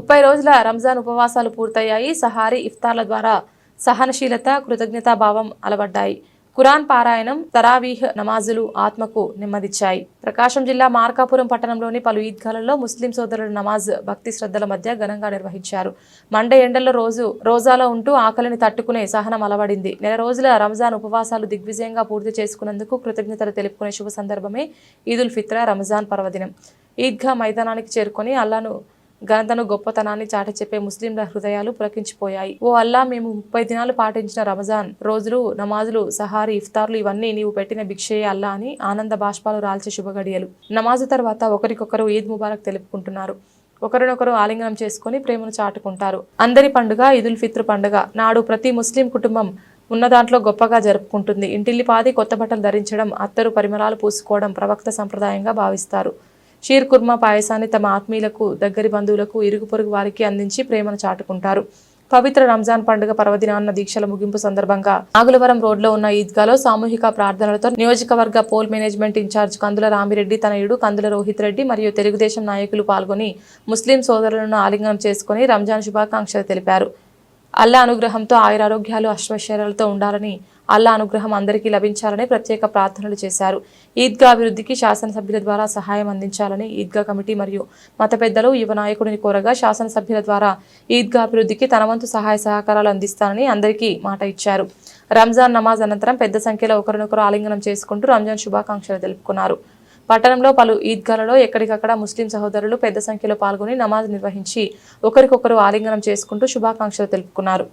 ముప్పై రోజుల రంజాన్ ఉపవాసాలు పూర్తయ్యాయి. సహారీ ఇఫ్తార్ల ద్వారా సహనశీలత కృతజ్ఞతాభావం అలవడ్డాయి ఖురాన్ పారాయణం తరావీహ్ నమాజులు ఆత్మకు నెమ్మదిచ్చాయి. ప్రకాశం జిల్లా మార్కాపురం పట్టణంలోని పలు ఈద్గాలలో ముస్లిం సోదరుల నమాజ్ భక్తి శ్రద్ధల మధ్య ఘనంగా నిర్వహించారు. మండే ఎండల్లో రోజు రోజాలో ఉంటూ ఆకలిని తట్టుకునే సహనం అలవడింది. నెల రోజుల రంజాన్ ఉపవాసాలు దిగ్విజయంగా పూర్తి చేసుకున్నందుకు కృతజ్ఞతలు తెలుపుకునే శుభ సందర్భమే ఈదుల్ ఫిత్ర రంజాన్ పర్వదినం. ఈద్గా మైదానానికి చేరుకొని అల్లాను ఘనతను గొప్పతనాన్ని చాటి చెప్పే ముస్లింల హృదయాలు పులకించిపోయాయి. ఓ అల్లా మేము ముప్పై దినాలు పాటించిన రమజాన్. రోజులు నమాజులు సహారీ ఇఫ్తార్లు ఇవన్నీ నీవు పెట్టిన భిక్షయే అల్లా అని ఆనంద బాష్పాలు రాల్చే శుభగడియలు నమాజు తర్వాత ఒకరికొకరు ఈద్ ముబారక్ తెలుపుకుంటున్నారు. ఒకరినొకరు ఆలింగనం చేసుకుని ప్రేమను చాటుకుంటారు. అందరి పండుగ ఈదుల్ ఫిత్ర్ పండుగ. నాడు ప్రతి ముస్లిం కుటుంబం ఉన్న దాంట్లో గొప్పగా జరుపుకుంటుంది. ఇంటిల్లిపాది కొత్త బట్టలు ధరించడం అత్తరు పరిమళాలు పూసుకోవడం ప్రవక్త సంప్రదాయంగా భావిస్తారు. షీర్ కుర్మా పాయసాన్ని తమ ఆత్మీయులకు దగ్గరి బంధువులకు ఇరుగు పొరుగు వారికి అందించి ప్రేమను చాటుకుంటారు. పవిత్ర రంజాన్ పండుగ పర్వదినాన్న దీక్షల ముగింపు సందర్భంగా నాగులవరం రోడ్లో ఉన్న ఈద్గాలో సామూహిక ప్రార్థనలతో నియోజకవర్గ poll management incharge Kandula Ramireddy తనయుడు కందుల రోహిత్ రెడ్డి మరియు తెలుగుదేశం నాయకులు పాల్గొని ముస్లిం సోదరులను ఆలింగనం చేసుకుని రంజాన్ శుభాకాంక్షలు తెలిపారు. అల్లా అనుగ్రహంతో ఆయురారోగ్యాలు అశ్వైశ్వర్యాలతో ఉండాలని అల్లా అనుగ్రహం అందరికీ లభించాలని ప్రత్యేక ప్రార్థనలు చేశారు. ఈద్గా అభివృద్ధికి శాసనసభ్యుల ద్వారా సహాయం అందించాలని ఈద్గా కమిటీ మరియు మత పెద్దలు యువ నాయకుడిని కోరగా శాసనసభ్యుల ద్వారా ఈద్గా అభివృద్ధికి తన వంతు సహాయ సహకారాలు అందిస్తానని అందరికీ మాట ఇచ్చారు. రంజాన్ నమాజ్ అనంతరం పెద్ద సంఖ్యలో ఒకరినొకరు ఆలింగనం చేసుకుంటూ రంజాన్ శుభాకాంక్షలు తెలుపుకున్నారు. పట్టణంలో పలు ఈద్గాలలో ఎక్కడికక్కడ ముస్లిం సహోదరులు పెద్ద సంఖ్యలో పాల్గొని నమాజ్ నిర్వహించి ఒకరికొకరు ఆలింగనం చేసుకుంటూ శుభాకాంక్షలు తెలుపుకున్నారు.